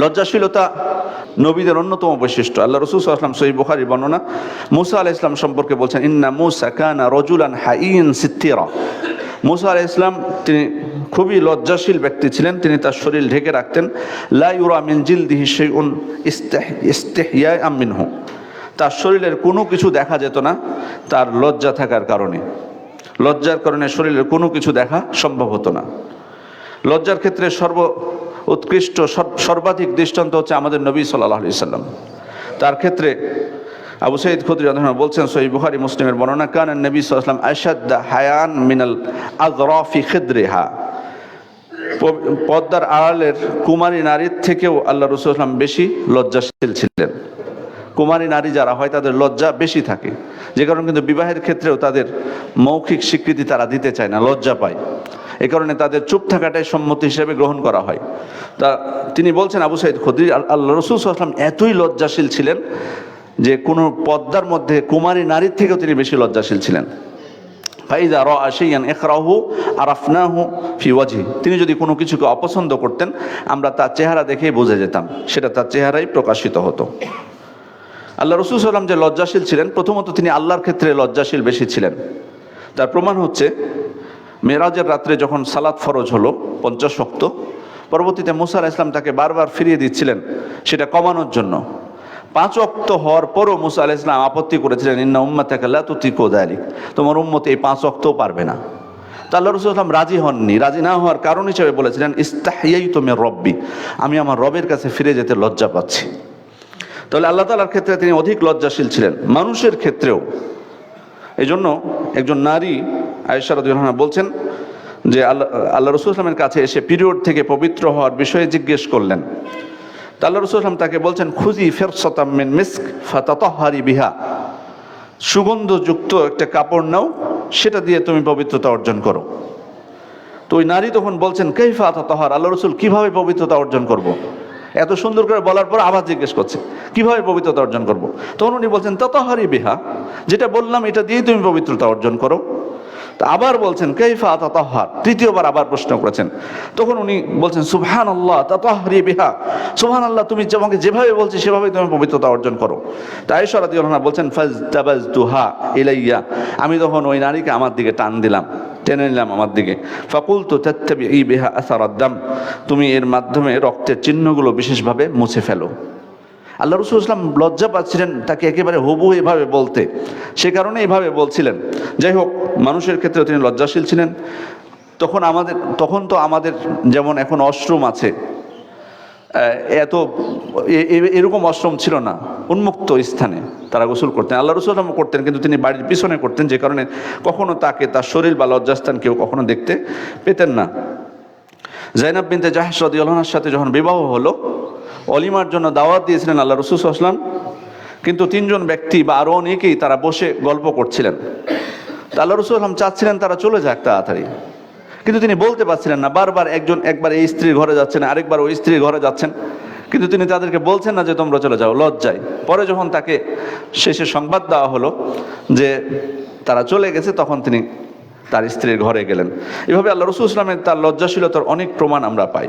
লজ্জাশীলতা নবীদের অন্যতম বৈশিষ্ট্য। আল্লাহ রসুল আসলাম সহি বুখারি বর্ণনা মুসা আলাহ ইসলাম সম্পর্কে বলছেন, ইন্না মুসা কানা রজুলান হাইন সিত্তিরা। মুসা আলাহ ইসলাম তিনি খুবই লজ্জাশীল ব্যক্তি ছিলেন, তিনি তার শরীর ঢেকে রাখতেন, লা ইউরা মিন জিলদিহি শাইউন ইস্তেহ ইস্তেহিয়া আমিনহু তার শরীরের কোনো কিছু দেখা যেত না তার লজ্জা থাকার কারণে। লজ্জার কারণে শরীরের কোনো কিছু দেখা সম্ভব হতো না। লজ্জার ক্ষেত্রে সর্ব উৎকৃষ্ট সর্বাধিক দৃষ্টান্ত হচ্ছে আমাদের নবী সাল্লাহ আলি সাল্লাম। তার ক্ষেত্রে আবু সঈদ আনহু বলছেন সহি বুখারি মুসলিমের বর্ণনা, কান নবী সাল্লাম আশাদ্দা হায়ান মিনাল আজরাফি খিদ্রিহা। প- পর্দার আড়ালের কুমারী নারীর থেকেও আল্লাহ রসুলাম বেশি লজ্জাশীল ছিলেন। কুমারী নারী যারা হয়, তাদের লজ্জা বেশি থাকে। যে কারণে কিন্তু বিবাহের ক্ষেত্রেও তাদের মৌখিক স্বীকৃতি তারা দিতে চায় না, লজ্জা পায়। এ কারণে তাদের চুপ থাকাটাই সম্মতি হিসেবে গ্রহণ করা হয়। তা তিনি বলছেন আবু সাইদ খুদ্রি আল্লাহ রসুল আসলাম এতই লজ্জাশীল ছিলেন যে কোনো পদ্মার মধ্যে কুমারী নারীর থেকেও তিনি বেশি লজ্জাশীল ছিলেন। তিনি যদি কোনো কিছুকে অপছন্দ করতেন, আমরা তার চেহারা দেখেই বুঝে যেতাম, সেটা তার চেহারাই প্রকাশিত হতো। আল্লাহ রসুল সাল্লাম যে লজ্জাশীল ছিলেন, প্রথমত তিনি আল্লাহর ক্ষেত্রে লজ্জাশীল বেশি ছিলেন। তার প্রমাণ হচ্ছে মেরাজের রাত্রে যখন সালাত ফরজ হলো, পঞ্চাশ শক্ত পরবর্তীতে মুসা আলাইহিস ইসলাম তাকে বারবার ফিরিয়ে দিচ্ছিলেন, সেটা কমানোর জন্য। পাঁচ অক্ত হওয়ার পরও মুসা আলাইহিস ইসলাম আপত্তি করেছিলেন, ইন্না উম্মা তাকে তুতি কোদালিক তোমার উম্মত এই পাঁচ অক্তও পারবে না। তা আল্লাহ রসুল আসলাম রাজি হননি, রাজি না হওয়ার কারণ হিসেবে বলেছিলেন ইস্তাহিয়াই তুমি রব্বি আমি আমার রবের কাছে ফিরে যেতে লজ্জা পাচ্ছি। তাহলে আল্লাহ তালার ক্ষেত্রে তিনি অধিক লজ্জাশীল ছিলেন। মানুষের ক্ষেত্রেও। এই জন্য একজন নারী আয়েশা রদিউল্লাহ বলছেন যে আল্লাহ আল্লাহ রসুল কাছে এসে পিরিয়ড থেকে পবিত্র হওয়ার বিষয়ে জিজ্ঞেস করলেন। তা আল্লাহ রসুল আসলাম তাকে বলছেন, খুঁজি ফেরসতামিন মিস্ক ফাতাতহারি বিহা। সুগন্ধযুক্ত একটা কাপড় নাও, সেটা দিয়ে তুমি পবিত্রতা অর্জন করো। তো ওই নারী তখন বলছেন কৈফা তহর আল্লাহ রসুল কীভাবে পবিত্রতা অর্জন করব। এত সুন্দর করে বলার পর আবার জিজ্ঞেস করছে, কীভাবে পবিত্রতা অর্জন করব। তখন উনি বলছেন, ততহারি বিহা, যেটা বললাম এটা দিয়েই তুমি পবিত্রতা অর্জন করো। তা আবার বলছেন কৈফা ততহার? তৃতীয়বার আবার প্রশ্ন করেছেন। তখন উনি বলছেন সুবহান আল্লাহ ততহারি বিহা। সুবহান আল্লাহ তুমি আমাকে যেভাবে বলছি, সেভাবে তুমি পবিত্রতা অর্জন করো। তাই সরাদি বলছেন ফাজ তাবাজ দুহা ইলাইয়া। আমি তখন ওই নারীকে আমার দিকে টান দিলাম, টেনে নিলাম আমার দিকে। ফাকুল তো তেত্তাবি এই বেহা আসারাদ্দাম তুমি এর মাধ্যমে রক্তের চিহ্নগুলো বিশেষভাবে মুছে ফেলো। আল্লাহ রসুল ইসলাম লজ্জা পাচ্ছিলেন তাকে একেবারে হুবু এভাবে বলতে। সে কারণে এভাবে বলছিলেন। যাই হোক, মানুষের ক্ষেত্রে তিনি লজ্জাশীল ছিলেন। তখন আমাদের, তখন তো আমাদের যেমন এখন অশ্রম আছে। এত এরকম অশ্রম ছিল না। উন্মুক্ত স্থানে তারা গোসল করতেন। আল্লাহ রসুল করতেন, কিন্তু তিনি বাড়ির পিছনে করতেন, যে কারণে কখনো তাকে তার শরীর বা লজ্জাস্থান কেউ কখনো দেখতে পেতেন না। জাইনাব বিনতে জাহাজ রদিউল্লাহর সাথে যখন বিবাহ হলো অলিমার জন্য দাওয়াত দিয়েছিলেন আল্লাহ রসুল আসলাম কিন্তু তিনজন ব্যক্তি বা আরও অনেকেই তারা বসে গল্প করছিলেন। তা আল্লাহ রসুল আসলাম চাচ্ছিলেন তারা চলে যাক তাড়াতাড়ি। কিন্তু তিনি বলতে পারছিলেন না, বারবার একজন একবার এই স্ত্রীর ঘরে যাচ্ছেন, আরেকবার ওই স্ত্রীর ঘরে যাচ্ছেন। কিন্তু তিনি তাদেরকে বলছেন না যে তোমরা চলে যাও, লজ্জায়। পরে যখন তাকে শেষে সংবাদ দেওয়া হলো যে তারা চলে গেছে, তখন তিনি তার স্ত্রীর ঘরে গেলেন। এভাবে আল্লাহ রসুল ইসলামের তার লজ্জাশীলতার অনেক প্রমাণ আমরা পাই।